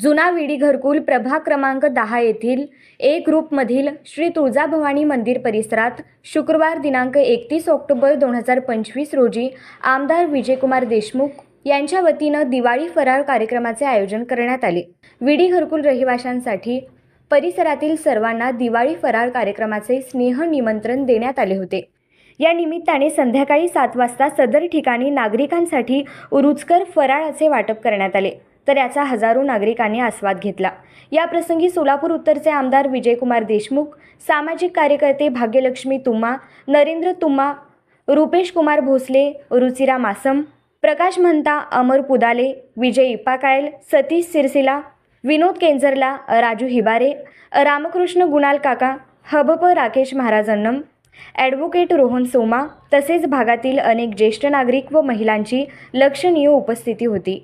जुना विडी घरकुल प्रभाग क्रमांक दहा येथील एक ग्रुपमधील श्री तुळजाभवानी मंदिर परिसरात शुक्रवार दिनांक एकतीस ऑक्टोबर दोन हजार पंचवीस रोजी आमदार विजयकुमार देशमुख यांच्या वतीनं दिवाळी फराळ कार्यक्रमाचे आयोजन करण्यात आले. विडी घरकुल रहिवाशांसाठी परिसरातील सर्वांना दिवाळी फराळ कार्यक्रमाचे स्नेह निमंत्रण देण्यात आले होते. या निमित्ताने संध्याकाळी सात वाजता सदर ठिकाणी नागरिकांसाठी रुचकर फराळाचे वाटप करण्यात आले. तर याचा हजारो नागरिकांनी आस्वाद घेतला. या प्रसंगी सोलापूर उत्तरचे आमदार विजयकुमार देशमुख सामाजिक कार्यकर्ते भाग्यलक्ष्मी तुम्मा नरेंद्र तुम्मा रुपेश कुमार भोसले रुचिरा मासम प्रकाश महंता अमर पुदाले विजय इपाकायल सतीश सिरसिला विनोद केंजरला राजू हिबारे रामकृष्ण गुणाल काका हबप राकेश महाराजांनम ॲडव्होकेट रोहन सोमा तसेच भागातील अनेक ज्येष्ठ नागरिक व महिलांची लक्षणीय उपस्थिती होती.